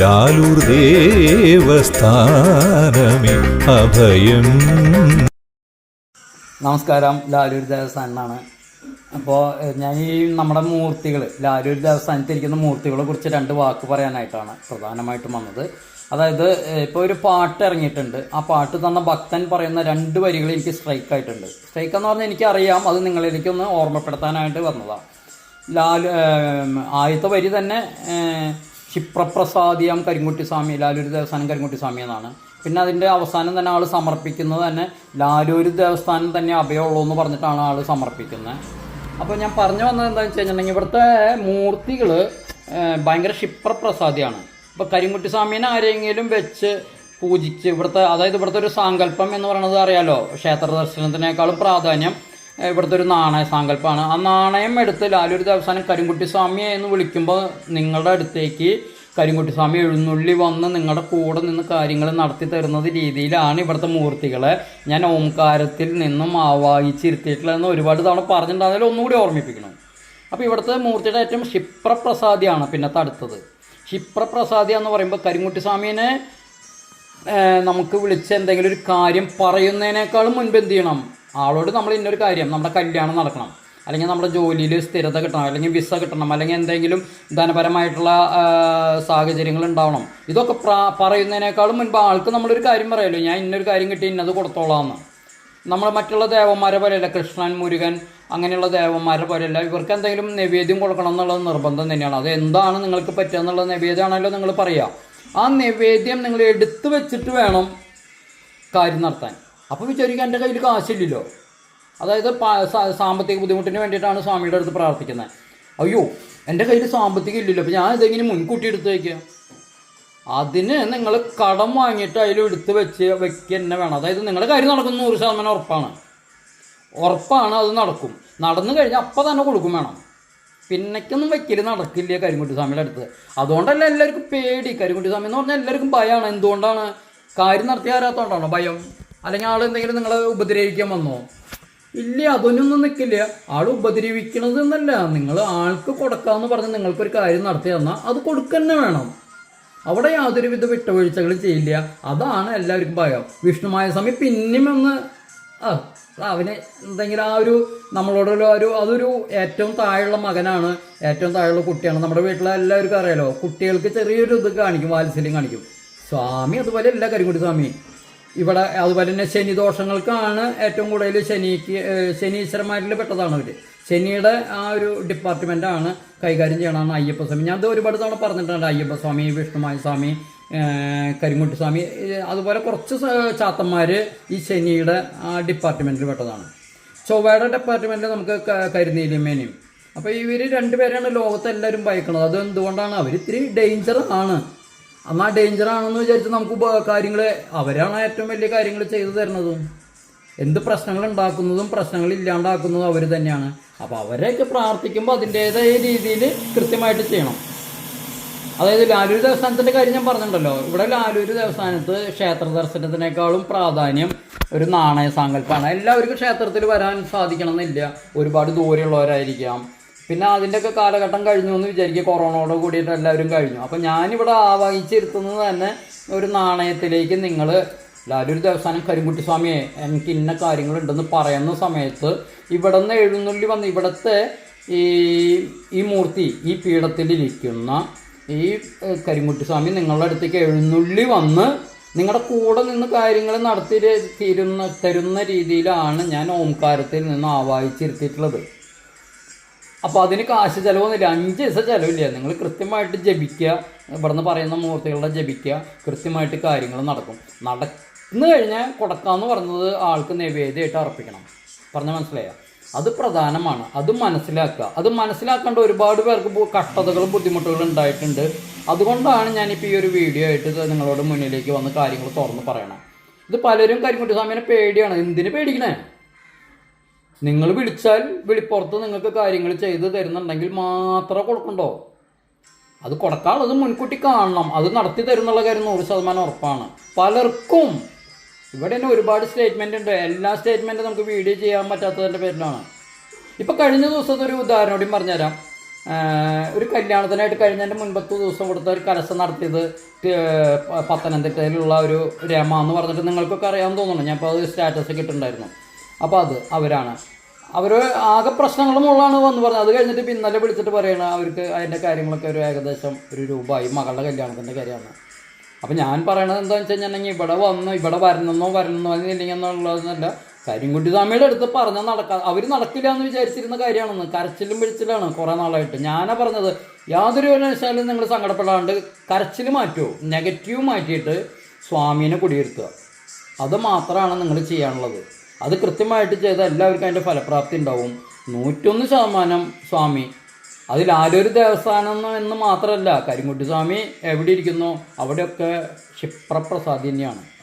ലാലൂർ ദേവസ്ഥാനമേ അഭയം. നമസ്കാരം. ലാലൂർ ദേവസ്ഥാനാണ് അപ്പോൾ ഞാൻ ഈ നമ്മുടെ മൂർത്തികൾ ലാലൂർ ദേവസ്ഥാനത്തിരിക്കുന്ന മൂർത്തികളെ കുറിച്ച് രണ്ട് വാക്ക് പറയാനായിട്ടാണ് പ്രധാനമായിട്ടും വന്നത്. അതായത് ഇപ്പോൾ ഒരു പാട്ട് ഇറങ്ങിയിട്ടുണ്ട്. ആ പാട്ട് തന്ന ഭക്തൻ പറയുന്ന രണ്ട് വരികൾ എനിക്ക് സ്ട്രൈക്ക് ആയിട്ടുണ്ട്. സ്ട്രൈക്ക് എന്ന് പറഞ്ഞാൽ എനിക്കറിയാം. അത് നിങ്ങളിലേക്കൊന്ന് ഓർമ്മപ്പെടുത്താനായിട്ട് വന്നതാണ് ലാൽ ആദ്യത്തെ വരി തന്നെ ക്ഷിപ്രപ്രസാദിയാം കരിങ്കുട്ടി സ്വാമി ലാലൂർ ദേവസ്ഥാനം കരിങ്കുട്ടി സ്വാമി എന്നാണ്. പിന്നെ അതിന്റെ അവസാനം തന്നെ ആൾ സമർപ്പിക്കുന്നത് തന്നെ ലാലൂർ ദേവസ്ഥാനം തന്നെ അഭയമുള്ളൂ എന്ന് പറഞ്ഞിട്ടാണ് ആൾ സമർപ്പിക്കുന്നത്. അപ്പോൾ ഞാൻ പറഞ്ഞു വന്നത് എന്താണെന്ന് വെച്ച് കഴിഞ്ഞിട്ടുണ്ടെങ്കിൽ ഇവിടുത്തെ മൂർത്തികൾ ഭയങ്കര ക്ഷിപ്രപ്രസാദിയാണ്. ഇപ്പോൾ കരിങ്കുട്ടി സ്വാമീനെ ആരെങ്കിലും വെച്ച് പൂജിച്ച് ഇവിടുത്തെ അതായത് ഇവിടുത്തെ ഒരു സാങ്കല്പം എന്ന് പറയുന്നത് അറിയാലോ? ക്ഷേത്ര ദർശനത്തിനേക്കാളും പ്രാധാന്യം ഇവിടുത്തെ ഒരു നാണയ സാങ്കല്പമാണ് ആ നാണയം എടുത്ത് ലാലൊരു ദേവസ്ഥാനം കരിങ്കുട്ടി സ്വാമിയെ എന്ന് വിളിക്കുമ്പോൾ നിങ്ങളുടെ അടുത്തേക്ക് കരിങ്കുട്ടി സ്വാമി എഴുന്നള്ളി വന്ന് നിങ്ങളുടെ കൂടെ നിന്ന് കാര്യങ്ങൾ നടത്തി തരുന്നത് രീതിയിലാണ് ഇവിടുത്തെ മൂർത്തികളെ. ഞാൻ ഓംകാരത്തിൽ നിന്നും ആവാഹിച്ചിരുത്തിയിട്ടുള്ളതെന്ന് ഒരുപാട് തവണ പറഞ്ഞിട്ടുണ്ട് ഒന്നുകൂടി ഓർമ്മിപ്പിക്കണം. അപ്പോൾ ഇവിടുത്തെ മൂർത്തിയുടെ ഏറ്റവും ക്ഷിപ്രപ്രസാദിയാണ് പിന്നെ അടുത്തത്. ക്ഷിപ്രപ്രസാദി എന്ന് പറയുമ്പോൾ കരിങ്കുട്ടി സ്വാമീനെ നമുക്ക് വിളിച്ച് എന്തെങ്കിലും ഒരു കാര്യം പറയുന്നതിനേക്കാളും മുൻപ് എന്ത് ചെയ്യണം? ആളോട് നമ്മൾ ഇന്നൊരു കാര്യം നമ്മുടെ കല്യാണം നടക്കണം. അല്ലെങ്കിൽ നമ്മുടെ ജോലിയിൽ സ്ഥിരത കിട്ടണം അല്ലെങ്കിൽ വിസ കിട്ടണം അല്ലെങ്കിൽ എന്തെങ്കിലും ധനപരമായിട്ടുള്ള സാഹചര്യങ്ങൾ ഉണ്ടാവണം. ഇതൊക്കെ പറയുന്നതിനേക്കാളും മുൻപ് ആൾക്ക് നമ്മളൊരു കാര്യം പറയല്ലോ ഞാൻ ഇന്നൊരു കാര്യം കിട്ടി ഇന്നത് കൊടുത്തോളാം എന്ന് നമ്മൾ മറ്റുള്ള ദേവന്മാരെ പോലെയല്ല കൃഷ്ണൻ മുരുകൻ അങ്ങനെയുള്ള ദേവന്മാരെ പോലെയല്ല ഇവർക്ക് എന്തെങ്കിലും നിവേദ്യം കൊടുക്കണം എന്നുള്ളത് നിർബന്ധം തന്നെയാണ്. അത് എന്താണ് നിങ്ങൾക്ക് പറ്റുക എന്നുള്ള നിവേദ്യമാണല്ലോ നിങ്ങൾ പറയുക. ആ നിവേദ്യം നിങ്ങൾ എടുത്തു വെച്ചിട്ട് വേണം കാര്യം നടത്താൻ. അപ്പോൾ വിചാരിക്കുക എന്റെ കയ്യിൽ കാശില്ലല്ലോ. അതായത് സാമ്പത്തിക ബുദ്ധിമുട്ടിന് വേണ്ടിയിട്ടാണ് സ്വാമിയുടെ അടുത്ത് പ്രാർത്ഥിക്കുന്നത്. അയ്യോ എന്റെ കയ്യിൽ സാമ്പത്തികം ഇല്ലല്ലോ. അപ്പോൾ ഞാൻ ഇതെങ്ങനെ മുൻകൂട്ടി എടുത്ത് വയ്ക്കുക അതിന് നിങ്ങൾ കടം വാങ്ങിയിട്ട് അതിൽ എടുത്ത് വെച്ച് വെക്കുക തന്നെ വേണം. അതായത് നിങ്ങളുടെ കാര്യം നടക്കുന്ന നൂറ് ശതമാനം ഉറപ്പാണ്. ഉറപ്പാണ് അത് നടക്കും. നടന്നു കഴിഞ്ഞാൽ അപ്പം തന്നെ കൊടുക്കും വേണം. പിന്നേക്കൊന്നും വെക്കൽ നടക്കില്ല കരിങ്കുട്ടി സ്വാമിയുടെ അടുത്ത്. അതുകൊണ്ടല്ല എല്ലാവർക്കും പേടി. കരിങ്കുട്ടി സ്വാമി എന്ന് പറഞ്ഞാൽ എല്ലാവർക്കും ഭയമാണ് എന്തുകൊണ്ടാണ്? കാര്യം നടത്തി ആരാത്തോണ്ടാണോ ഭയം? അല്ലെങ്കിൽ ആൾ എന്തെങ്കിലും നിങ്ങളെ ഉപദ്രവിക്കാൻ വന്നോ? ഇല്ല അതൊന്നും നിൽക്കില്ല ആൾ ഉപദ്രവിക്കണത് എന്നല്ല. നിങ്ങൾ ആൾക്ക് കൊടുക്കാമെന്ന് പറഞ്ഞ് നിങ്ങൾക്കൊരു കാര്യം നടത്തി തന്നാൽ അത് കൊടുക്കന്നെ വേണം. അവിടെ യാതൊരുവിധ വിട്ടുവീഴ്ചകളും ചെയ്യില്ല. അതാണ് എല്ലാവർക്കും ഭയം. വിഷ്ണുമായ സമയം പിന്നെയും ഒന്ന് ആ അവന് എന്തെങ്കിലും ആ ഒരു നമ്മളോടുള്ള ഒരു അതൊരു ഏറ്റവും താഴെയുള്ള മകനാണ് ഏറ്റവും താഴെയുള്ള കുട്ടിയാണ്. നമ്മുടെ വീട്ടിലെ എല്ലാവർക്കും അറിയാലോ കുട്ടികൾക്ക് ചെറിയൊരു ഇത് കാണിക്കും വാത്സല്യം കാണിക്കും. സ്വാമി അതുപോലെ എല്ലാ കരിങ്കുടി സ്വാമി. ഇവിടെ അതുപോലെ തന്നെ ശനി ദോഷങ്ങൾക്കാണ് ഏറ്റവും കൂടുതൽ ശനിക്ക് ശനീശ്വരന്മാരിൽ പെട്ടതാണ് അവർ ശനിയുടെ ആ ഒരു ഡിപ്പാർട്ട്മെന്റാണ് കൈകാര്യം ചെയ്യണമെന്ന് അയ്യപ്പസ്വാമി. ഞാൻ അത് ഒരുപാട് തവണ പറഞ്ഞിട്ടുണ്ട് അയ്യപ്പസ്വാമി വിഷ്ണുമായ സ്വാമി കരിങ്കുട്ടി സ്വാമി അതുപോലെ കുറച്ച് ചാത്തന്മാർ ഈ ശനിയുടെ ആ ഡിപ്പാർട്ട്മെന്റിൽ പെട്ടതാണ്. ചൊവ്വയുടെ ഡിപ്പാർട്ട്മെന്റിൽ നമുക്ക് കരുനീലിമേനയും അപ്പോൾ ഇവർ രണ്ടുപേരാണ് ലോകത്തെല്ലാവരും ഭയക്കുന്നത് അത് എന്തുകൊണ്ടാണ് അവർ ഇത്തിരി ഡേഞ്ചർ ആണ്. എന്നാൽ ഡേഞ്ചർ ആണെന്ന് വിചാരിച്ച് നമുക്ക് കാര്യങ്ങൾ അവരാണ് ഏറ്റവും വലിയ കാര്യങ്ങൾ ചെയ്തു തരുന്നതും. എന്ത് പ്രശ്നങ്ങൾ ഉണ്ടാക്കുന്നതും പ്രശ്നങ്ങൾ ഇല്ലാണ്ടാക്കുന്നതും അവർ തന്നെയാണ്. അപ്പോൾ അവരെയൊക്കെ പ്രാർത്ഥിക്കുമ്പോൾ അതിന്റേതായ രീതിയിൽ കൃത്യമായിട്ട് ചെയ്യണം. അതായത് ലാലൂർ ദേവസ്ഥാനത്തിന്റെ കാര്യം ഞാൻ പറഞ്ഞിട്ടുണ്ടല്ലോ. ഇവിടെ ലാലൂർ ദേവസ്ഥാനത്ത് ക്ഷേത്ര ദർശനത്തിനേക്കാളും പ്രാധാന്യം ഒരു നാണയ സാങ്കല്പമാണ് എല്ലാവർക്കും ക്ഷേത്രത്തിൽ വരാൻ സാധിക്കണമെന്നില്ല. ഒരുപാട് ദൂരെയുള്ളവരായിരിക്കാം. പിന്നെ അതിന്റെയൊക്കെ കാലഘട്ടം കഴിഞ്ഞു എന്ന് വിചാരിക്കുക. കൊറോണയോട് കൂടിയിട്ട് എല്ലാവരും കഴിഞ്ഞു. അപ്പം ഞാനിവിടെ ആവാഹിച്ചിരുത്തുന്നത് തന്നെ ഒരു നാണയത്തിലേക്ക് നിങ്ങൾ എല്ലാവരും ഒരു ദേവസ്ഥാനം കരിങ്കുട്ടി സ്വാമിയെ എനിക്ക് ഇന്ന കാര്യങ്ങളുണ്ടെന്ന് പറയുന്ന സമയത്ത് ഇവിടെ നിന്ന് എഴുന്നള്ളി വന്ന് ഇവിടുത്തെ ഈ ഈ മൂർത്തി ഈ പീഠത്തിലിരിക്കുന്ന ഈ കരിമുട്ടി സ്വാമി നിങ്ങളുടെ അടുത്തേക്ക് എഴുന്നള്ളി വന്ന് നിങ്ങളുടെ കൂടെ നിന്ന് കാര്യങ്ങൾ നടത്തി തീരുന്ന തരുന്ന രീതിയിലാണ് ഞാൻ ഓംകാരത്തിൽ നിന്ന് ആവാഹിച്ചിരുത്തിയിട്ടുള്ളത്. അപ്പോൾ അതിന് കാശ് ചിലവൊന്നുമില്ല അഞ്ച് ദിവസം ചിലവില്ല. നിങ്ങൾ കൃത്യമായിട്ട് ജപിക്കുക. ഇവിടുന്ന് പറയുന്ന മൂർത്തികളുടെ ജപിക്കുക. കൃത്യമായിട്ട് കാര്യങ്ങൾ നടക്കും. നടന്നു കഴിഞ്ഞാൽ കൊടുക്കാമെന്ന് പറഞ്ഞത് ആൾക്ക് നിവേദ്യമായിട്ട് അർപ്പിക്കണം. പറഞ്ഞ മനസ്സിലായോ? അത് പ്രധാനമാണ്. അത് മനസ്സിലാക്കുക. അത് മനസ്സിലാക്കേണ്ട ഒരുപാട് പേർക്ക് കഷ്ടതകളും ബുദ്ധിമുട്ടുകളും ഉണ്ടായിട്ടുണ്ട്. അതുകൊണ്ടാണ് ഞാനിപ്പോൾ ഈ ഒരു വീഡിയോ ആയിട്ട് നിങ്ങളോട് മുന്നിലേക്ക് വന്ന് കാര്യങ്ങൾ തുറന്ന് പറയണം ഇത് പലരും കരിമുട്ടി സ്വാമിനെ പേടിയാണ്. എന്തിനു പേടിക്കണേ? നിങ്ങൾ വിളിച്ചാൽ വിളിപ്പുറത്ത് നിങ്ങൾക്ക് കാര്യങ്ങൾ ചെയ്ത് തരുന്നുണ്ടെങ്കിൽ മാത്രം കൊടുക്കണ്ടോ? അത് കൊടുക്കാനുള്ളത് മുൻകൂട്ടി കാണണം. അത് നടത്തി തരുന്നുള്ള കാര്യം നൂറ് ശതമാനം ഉറപ്പാണ്. പലർക്കും ഇവിടെ തന്നെ ഒരുപാട് സ്റ്റേറ്റ്മെന്റ് ഉണ്ട്. എല്ലാ സ്റ്റേറ്റ്മെന്റും നമുക്ക് വീഡിയോ ചെയ്യാൻ പറ്റാത്തതിന്റെ പേരിലാണ്. ഇപ്പോൾ കഴിഞ്ഞ ദിവസത്തെ ഒരു ഉദാഹരണം പറഞ്ഞുതരാം. ഒരു കല്യാണത്തിനായിട്ട് കഴിഞ്ഞതിന്റെ മുൻപത്തെ ദിവസം കൊടുത്ത ഒരു കലശം നടത്തിയത് പത്തനംതിട്ടയിലുള്ള ഒരു രമ എന്ന് പറഞ്ഞിട്ട് നിങ്ങൾക്കൊക്കെ അറിയാമെന്ന് തോന്നുന്നു. ഞാൻ ഇപ്പോൾ അത് സ്റ്റാറ്റസ് ഒക്കെ ഇട്ടിട്ടുണ്ടായിരുന്നു. അപ്പോൾ അത് അവരാണ്. അവർ ആകെ പ്രശ്നങ്ങളും ഉള്ളതാണ് വന്ന് പറഞ്ഞത്. അത് കഴിഞ്ഞിട്ട് ഇപ്പം ഇന്നലെ വിളിച്ചിട്ട് പറയണ അവർക്ക് അതിന്റെ കാര്യങ്ങളൊക്കെ ഒരു ഏകദേശം ഒരു രൂപയായി മകളുടെ കല്യാണത്തിന്റെ കാര്യമാണ്. അപ്പം ഞാൻ പറയണത് എന്താണെന്ന് വെച്ച് കഴിഞ്ഞിട്ടുണ്ടെങ്കിൽ ഇവിടെ വന്ന് ഇവിടെ വരണമെന്നോ വരണമെന്നോ അല്ലെങ്കിൽ എന്നുള്ളതെന്നല്ല കരിങ്കുട്ടി സ്വാമിയുടെ അടുത്ത് പറഞ്ഞാൽ നടക്കാ അവർ നടക്കില്ല എന്ന് വിചാരിച്ചിരുന്ന കാര്യമാണെന്ന്. കരച്ചിലും പിടിച്ചിലാണ് കുറേ നാളായിട്ട്. ഞാനാ പറഞ്ഞത് യാതൊരു കാരണവശാലും നിങ്ങൾ സങ്കടപ്പെടാണ്ട് കരച്ചിൽ മാറ്റുമോ നെഗറ്റീവ് മാറ്റിയിട്ട് സ്വാമീനെ കുടിയിരുത്തുക. അത് മാത്രമാണ് നിങ്ങൾ ചെയ്യാനുള്ളത്. അത് കൃത്യമായിട്ട് ചെയ്താൽ എല്ലാവർക്കും അതിന്റെ ഫലപ്രാപ്തി ഉണ്ടാവും. നൂറ്റൊന്ന് ശതമാനം സ്വാമി. അതിൽ ആരൊരു ദേവസ്ഥാനം എന്ന് മാത്രമല്ല കരിങ്കുട്ടി സ്വാമി എവിടെ ഇരിക്കുന്നു? അവിടെയൊക്കെ ക്ഷിപ്രപ്രസാദി തന്നെയാണ്.